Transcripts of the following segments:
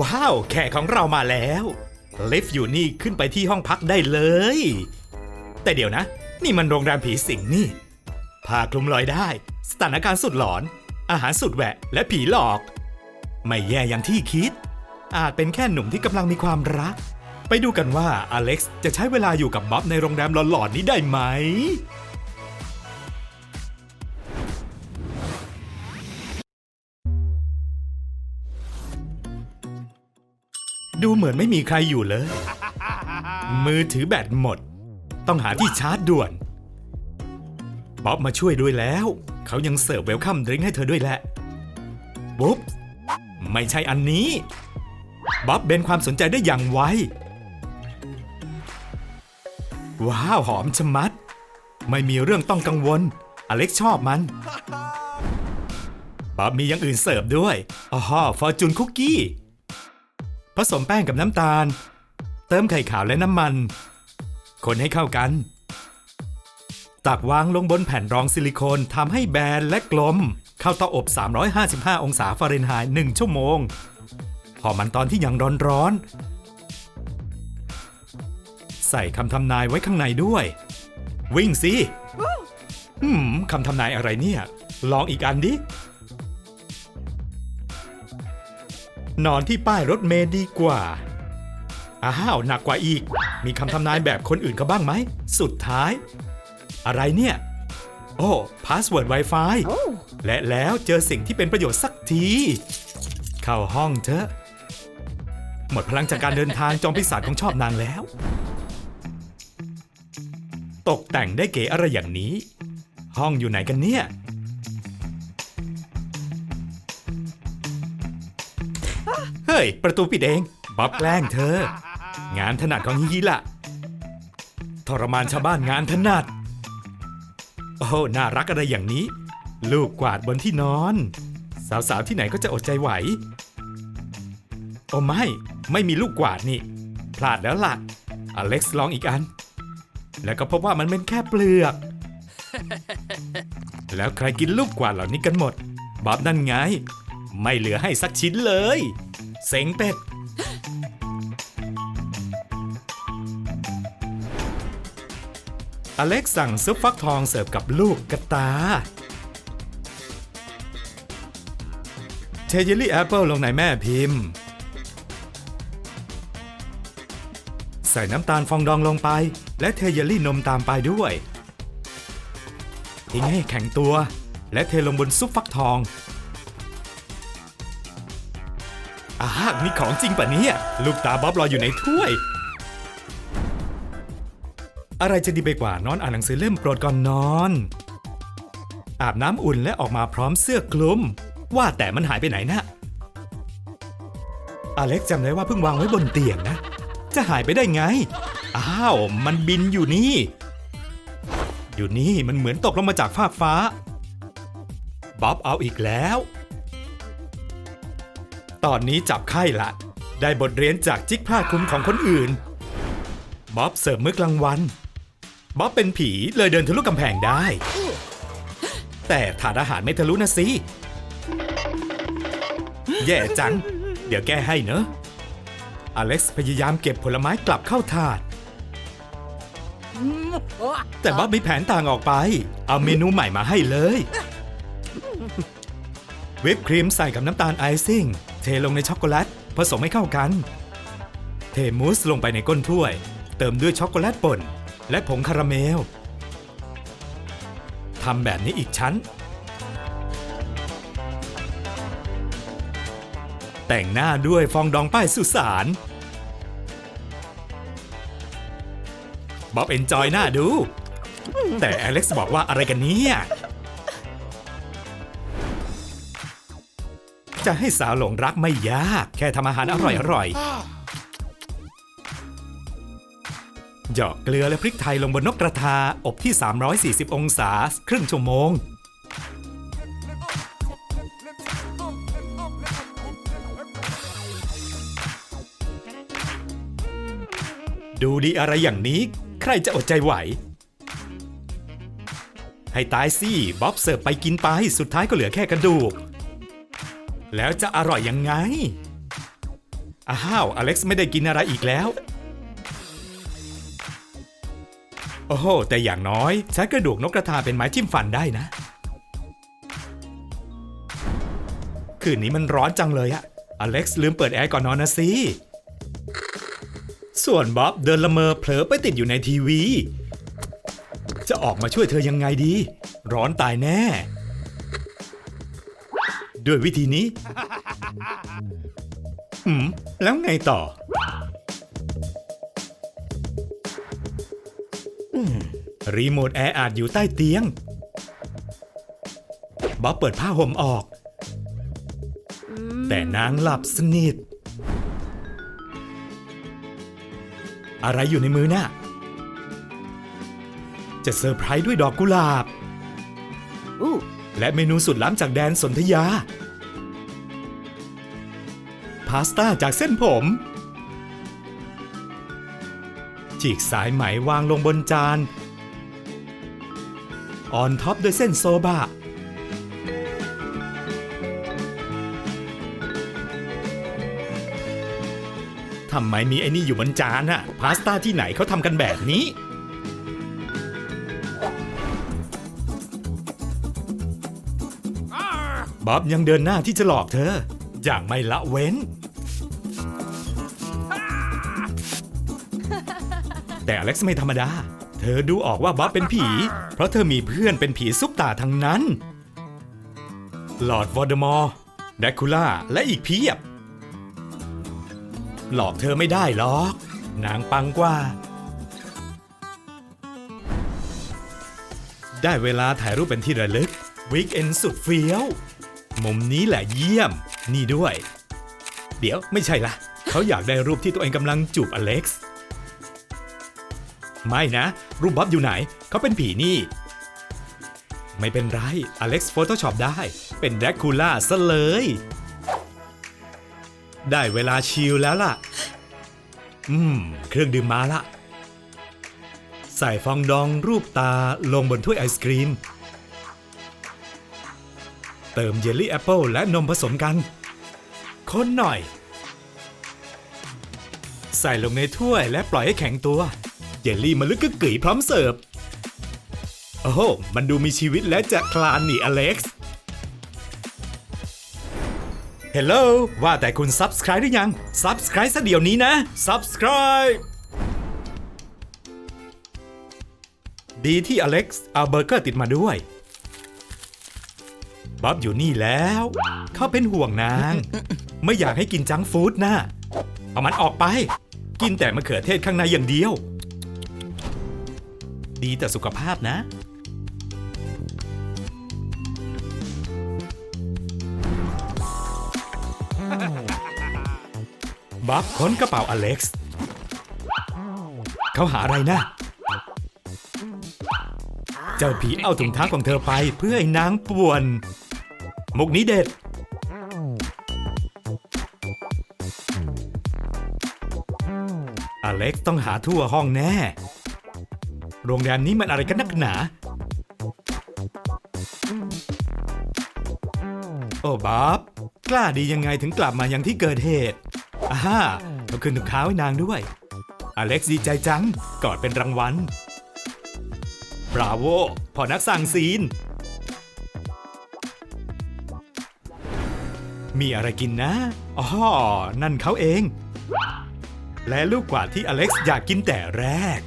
ว้าว แขกของเรามาแล้ว ลิฟต์อยู่นี่ขึ้นไปที่ห้องพักได้เลย แต่เดี๋ยวนะ นี่มันโรงแรมผีสิงนี่ผ้าคลุมลอยได้ สถานการณ์สุดหลอน อาหารสุดแหวะ และผีหลอก ไม่แย่อย่างที่คิด อาจเป็นแค่หนุ่มที่กำลังมีความรัก ไปดูกันว่าอเล็กซ์จะใช้เวลาอยู่กับบ๊อบในโรงแรมหลอนๆนี้ได้ไหม ดูเหมือนไม่มีใครอยู่เลย มือถือแบตหมด ต้องหาที่ชาร์จด่วน บ๊อบมาช่วยด้วยแล้ว เขายังเสิร์ฟเวลคัมดริงก์ให้เธอด้วยแหละบุ๊บไม่ใช่อันนี้ บ๊อบเบนความสนใจได้อย่างไว ว้าว หอมชะมัด ไม่มีเรื่องต้องกังวล อเล็กชอบมัน บ๊อบมีอย่างอื่นเสิร์ฟด้วยอ๋อฟอร์จูนคุกกี้ ผสมแป้งกับน้ำตาล เติมไข่ขาวและน้ำมัน คนให้เข้ากัน ตักวางลงบนแผ่นรองซิลิโคนทำให้แบนและกลม เข้าเตาอบ 355 องศาฟาเรนไฮต์1ชั่วโมงพอมันตอนที่ยังร้อนๆ ใส่คำทำนายไว้ข้างในด้วย วิ่งสิ หืมคำทำนายอะไรเนี่ย ลองอีกอันดิ นอนที่ป้ายรถเมล์ดีกว่า อ้าวหนักกว่าอีก มีคำทำนายแบบคนอื่นเขาบ้างไหม สุดท้าย อะไรเนี่ย โอ้พาสเวิร์ด Wi-Fi และแล้วเจอสิ่งที่เป็นประโยชน์สักที เข้าห้องเถอะ หมดพลังจากการเดินทางจอมปีศาจของชอบนางแล้ว ตกแต่งได้เก๋อะไรอย่างนี้ ห้องอยู่ไหนกันเนี่ย ย ประตูปิดเอง บ๊อบแกล้งเธอ งานถนัดของฮิฮิละทรมานชาวบ้านงานถนัด โอ้ น่ารักอะไรอย่างนี้ ลูกกวาดบนที่นอน สาวๆที่ไหนก็จะอดใจไหว โอ้ไม่ ไม่มีลูกกวาดนี่ พลาดแล้วล่ะ อเล็กซ์ลองอีกอัน แล้วก็พบว่ามันเป็นแค่เปลือก แล้วใครกินลูกกวาดเหล่านี้กันหมดบ๊อบนั่นไง ไม่เหลือให้สักชิ้นเลย เซ็งเป็ด อเล็กสั่งซุปฟักทองเสิร์ฟกับลูกกระตา เทเยลลี่แอปเปิลลงในแม่พิมพ์ ใส่น้ำตาลฟองดองลงไป และเทเยลลี่นมตามไปด้วยทิ้งให้แข็งตัว และเทลงบนซุปฟักทอง นี่ของจริงปะเนี่ย ลูกตาบ๊อบรอยอยู่ในถ้วย อะไรจะดีไปกว่านอนอ่านหนังสือเล่มโปรดก่อนนอน อาบน้ำอุ่นและออกมาพร้อมเสื้อคลุม ว่าแต่มันหายไปไหนนะ อเล็กจำได้ว่าเพิ่งวางไว้บนเตียงนะ จะหายไปได้ไง อ้าว มันบินอยู่นี่ อยู่นี่มันเหมือนตกลงมาจากฟากฟ้าบ๊อบเอาอีกแล้ว ตอนนี้จับไข้ละ ได้บทเรียนจากจิกผ้าคลุมของคนอื่น บ๊อบเสิร์ฟมื้อกลางวัน บ๊อบเป็นผีเลยเดินทะลุกำแพงได้ แต่ถาดอาหารไม่ทะลุนะสิ แย่จัง เดี๋ยวแก้ให้เนอะ อเล็กซ์พยายามเก็บผลไม้กลับเข้าถาด แต่บ๊อบมีแผนต่างออกไป เอาเมนูใหม่มาให้เลย วิปครีมใส่กับน้ำตาลไอซิ่ง เทลงในช็อกโกแลตผสมให้เข้ากัน เทมูสลงไปในก้นถ้วย เติมด้วยช็อกโกแลตป่น และผงคาราเมลทำแบบนี้อีกชั้น แต่งหน้าด้วยฟองดองป้ายสุสานบ๊อบเอนจอยหน้าดู แต่อเล็กซ์บอกว่าอะไรกันเนี่ย จะให้สาวหลงรักไม่ยาก แค่ทำอาหารอร่อยๆเหยาะเกลือและพริกไทยลงบนนกกระทา อบที่ 340 องศา ครึ่งชั่วโมง ดูดีอะไรอย่างนี้ ใครจะอดใจไหวให้ตายสิบ๊อบเสิร์ฟไปกินไป สุดท้ายก็เหลือแค่กระดูก แล้วจะอร่อยยังไง อ้าว อเล็กซ์ไม่ได้กินอะไรอีกแล้ว โอ้โห แต่อย่างน้อยใช้กระดูกนกกระทาเป็นไม้จิ้มฟันได้นะ คืนนี้มันร้อนจังเลยอะอเล็กซ์ลืมเปิดแอร์ก่อนนอนนะสิ ส่วนบ๊อบเดินละเมอเผลอไปติดอยู่ในทีวี จะออกมาช่วยเธอยังไงดี ร้อนตายแน่ ด้วยวิธีนี้ อืม แล้วไงต่ออืมรีโมทแอร์อาจอยู่ใต้เตียง บ๊อบเปิดผ้าห่มออก แต่นางหลับสนิท อะไรอยู่ในมือน่ะ จะเซอร์ไพรส์ด้วยดอกกุหลาบอู้ และเมนูสุดล้ำจากแดนสนธยา พาสต้าจากเส้นผม ฉีกสายไหมวางลงบนจาน ออนท็อปด้วยเส้นโซบะทำไมมีไอ้นี่อยู่บนจานอะพาสต้าที่ไหนเขาทำกันแบบนี้ บ๊อบยังเดินหน้าที่จะหลอกเธอ อย่างไม่ละเว้น แต่อเล็กซ์ไม่ธรรมดา เธอดูออกว่าบ๊อบเป็นผี เพราะเธอมีเพื่อนเป็นผีซุปตาทั้งนั้น หลอร์ดวอร์ดมอร์แดกคูล่าและอีกเพียบ หลอกเธอไม่ได้หรอก นางปังกว่า ได้เวลาถ่ายรูปเป็นที่ระลึก วีคเอนสุดเฟี้ยว มุมนี้แหละเยี่ยม นี่ด้วย เดี๋ยวไม่ใช่ละเขาอยากได้รูปที่ตัวเองกำลังจูบอเล็กซ์ ไม่นะ รูปบ๊อบอยู่ไหน เขาเป็นผีนี่ ไม่เป็นไร อเล็กซ์ Photoshop ได้ เป็นแดกคูล่าซะเลย ได้เวลาชิลแล้วล่ะ อืม เครื่องดื่มมาละ ใส่ฟองดองรูปตาลงบนถ้วยไอศครีม เติมเยลลี่แอปเปิลและนมผสมกัน คนหน่อย ใส่ลงในถ้วยและปล่อยให้แข็งตัว เยลลี่มันลึกกึกกึ๋ยพร้อมเสิร์ฟ โอ้โห มันดูมีชีวิตและจะคลานหนีอเล็กซ์เฮลโลว่าแต่คุณ Subscribe หรือยัง Subscribe ซะเดี๋ยวนี้นะ Subscribe ดีที่อเล็กซ์เอาเบอร์เกอร์ติดมาด้วย บ๊อบอยู่นี่แล้ว เขาเป็นห่วงนาง ไม่อยากให้กินจังฟู้ดนะเอามันออกไป กินแต่มะเขือเทศข้างในอย่างเดียว ดีแต่สุขภาพนะ บ๊อบค้นกระเป๋าอเล็กซ์ เขาหาอะไรนะ เจ้าผีเอาถุงเท้าของเธอไปเพื่อให้นางป่วน มุกนี้เด็ด อเล็กต้องหาทั่วห้องแน่ โรงแรมนี้มันอะไรกันนักหนา โอ้บ๊อบกล้าดียังไงถึงกลับมายังที่เกิดเหตุอาฮ่าเขาคืนถุงเท้าให้นางด้วย อเล็กซ์ดีใจจัง กอดเป็นรางวัล บราโว พอนักสั่งซีน มีอะไรกินนะอ๋อนั่นเขาเอง และลูกกวาดที่อเล็กซ์อยากกินแต่แรก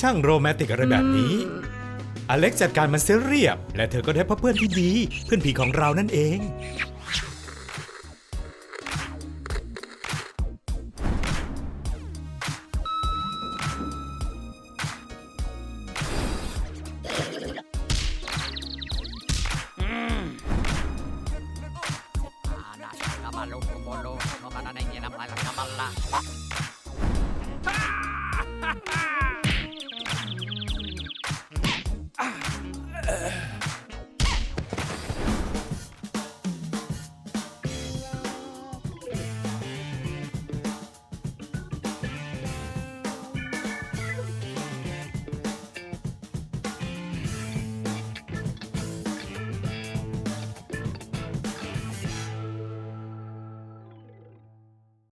ช่างโรแมนติกอะไรแบบนี้ อเล็กซ์จัดการมันเสียเรียบ และเธอก็ได้พบเพื่อนที่ดี เพื่อนผีของเรานั่นเอง